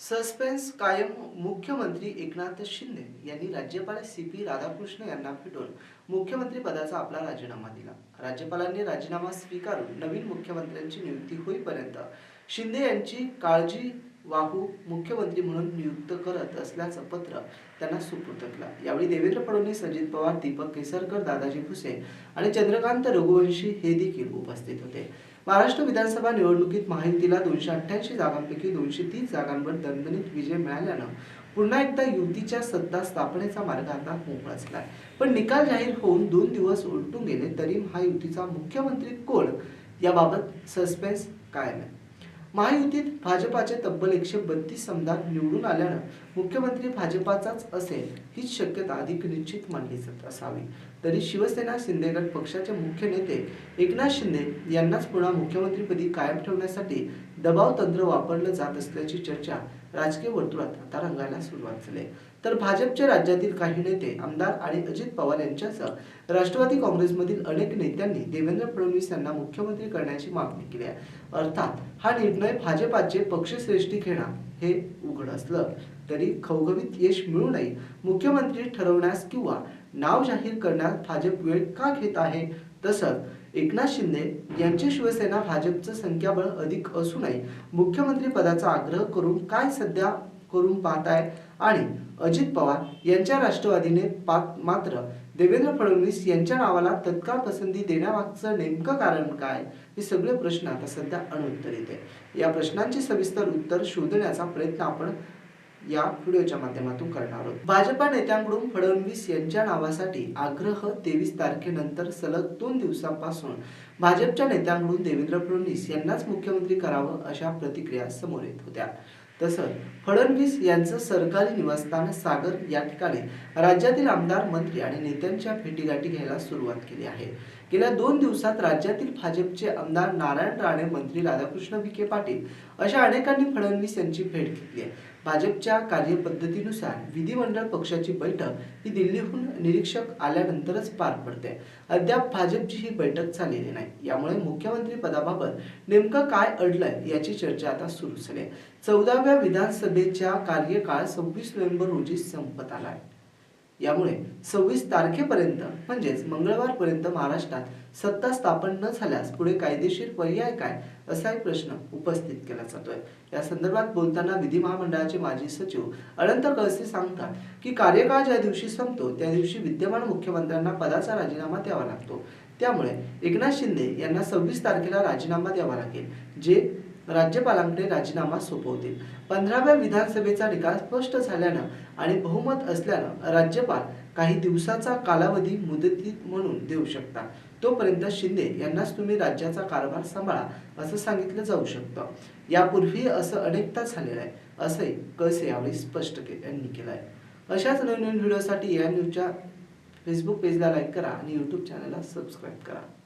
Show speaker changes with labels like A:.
A: Suspense कायम मुख्यमंत्री एकनाथ शिंदे यांनी राज्यपाल सी पी राधाकृष्ण यांना भेटून मुख्यमंत्री पदाचा आपला राजीनामा दिला. राज्यपालांनी राजीनामा स्वीकारून नवीन मुख्यमंत्र्यांची नियुक्ती होईपर्यंत शिंदे यांची काळजी वाहू मुख्यमंत्री म्हणून नियुक्त करत असल्याचं पत्र त्यांना सुपूर्द केलं यावेळी देवेंद्र फडणवीस अजित पवार दीपक केसरकर दादाजी भुसे आणि चंद्रकांत रघुवंशी हे देखील उपस्थित होते. महाराष्ट्र विधानसभा निवडणुकीत महायुतीला दोनशे अठ्ठ्याऐंशी जागांपैकी दोनशे तीस जागांवर दणदणीत विजय मिळाल्यानं पुन्हा एकदा युतीच्या सत्ता स्थापनेचा मार्ग आता मोकळा झाला पण निकाल जाहीर होऊन दोन दिवस उलटून गेले तरी महायुतीचा मुख्यमंत्री कोण? याबाबत सस्पेन्स कायम आहे. महायुतीत भाजपाचे तब्बल एकशे बत्तीस आमदार निवडून आल्यानं मुख्यमंत्री भाजपाचाच असेल हीच शक्यता अधिक निश्चित मानली जात असावी तरी शिवसेना शिंदेगड पक्षाचे मुख्य नेते एकनाथ शिंदे यांनाच पुन्हा मुख्यमंत्रीपदी कायम ठेवण्यासाठी दबाव तंत्र वापरलं जात असल्याची चर्चा राजकीय वर्तुळात आता रंगायला सुरुवात झाली आहे. तर भाजपचे राज्यातील काही नेते आमदार आणि अजित पवार यांच्यासह राष्ट्रवादी काँग्रेसमधील अनेक नेत्यांनी देवेंद्र फडणवीस यांना मुख्यमंत्री करण्याची मागणी केली आहे. अर्थात हा निर्णय भाजपाचे पक्षश्रेष्ठी घेणं हे उघड असलं तरी खवघवीत यश मिळूनही मुख्यमंत्री ठरवण्यास किंवा नाव जाहीर करण्यास भाजप वेळ का घेत आहे? तसंच एकनाथ शिंदे यांची शिवसेना भाजपचं संख्याबळ अधिक असूनही मुख्यमंत्री पदाचा आग्रह करून काय सध्या करून पाहत आहेत आणि अजित पवार यांच्या राष्ट्रवादीने मात्र देवेंद्र फडणवीस यांच्या नावाला तत्काळ पसंती देण्यामागचं नेमकं कारण काय? हे सगळे प्रश्न आता सध्या अनउत्तरित आहे या प्रश्नांची सविस्तर उत्तर शोधण्याचा प्रयत्न आपण या व्हिडिओच्या माध्यमातून करणार आहोत. भाजपा नेत्यांकडून फडणवीस यांच्या नावासाठी आग्रह तेवीस तारखेनंतर सलग दोन दिवसांपासून भाजपच्या नेत्यांकडून देवेंद्र फडणवीस यांनाच मुख्यमंत्री करावं अशा प्रतिक्रिया समोर येत होत्या. तसंच फडणवीस यांचं सरकारी निवासस्थान सागर या ठिकाणी. राज्यातील आमदार मंत्री आणि नेत्यांच्या भेटीगाठी घ्यायला सुरुवात केली आहे. गेल्या दोन दिवसात राज्यातील भाजपचे आमदार नारायण राणे मंत्री राधाकृष्ण विखे पाटील अशा अनेकांनी फडणवीस यांची भेट घेतली आहे. भाजपच्या कार्यपद्धतीनुसार विधिमंडळ पक्षाची बैठक ही दिल्लीहून निरीक्षक आल्यानंतरच पार पडते. अद्याप भाजपची ही बैठक झालेली नाही. यामुळे मुख्यमंत्री पदाबाबत नेमकं काय अडलंय याची चर्चा आता सुरू झाली आहे. चौदाव्या विधानसभेच्या कार्यकाळ सव्वीस नोव्हेंबर रोजी संपत आला आहे. यामुळे सव्वीस तारखेपर्यंत म्हणजेच मंगळवारपर्यंत महाराष्ट्रात सत्ता स्थापन न झाल्यास पुढे कायदेशीर पर्याय काय असा एक प्रश्न उपस्थित केला जातोय. या संदर्भात बोलताना विधी महामंडळाचे माजी सचिव अनंत कळसे सांगतात की कार्यकाळ ज्या दिवशी संपतो त्या दिवशी विद्यमान मुख्यमंत्र्यांना पदाचा राजीनामा द्यावा लागतो. त्यामुळे एकनाथ शिंदे यांना सव्वीस तारखेला राजीनामा द्यावा लागेल जे राज्यपालांकडे राजीनामा सोपवतील. पंधराव्या विधानसभेचा निकाल स्पष्ट झाल्यानं आणि बहुमत असल्यानं राज्यपाल काही दिवसाचा कालावधी मुदतीत म्हणून देऊ शकता तोपर्यंत शिंदे यांनाच तुम्ही राज्याचा कारभार सांभाळा असं सांगितलं जाऊ शकतं. यापूर्वी असं अनेकदा झालेलं आहे असंही कळसे यावेळी स्पष्ट के यांनी केलं आहे अशाच नवीन नवीन व्हिडिओसाठी या न्यूजच्या फेसबुक पेजला लाईक करा आणि यूट्यूब चॅनलला सबस्क्राईब करा.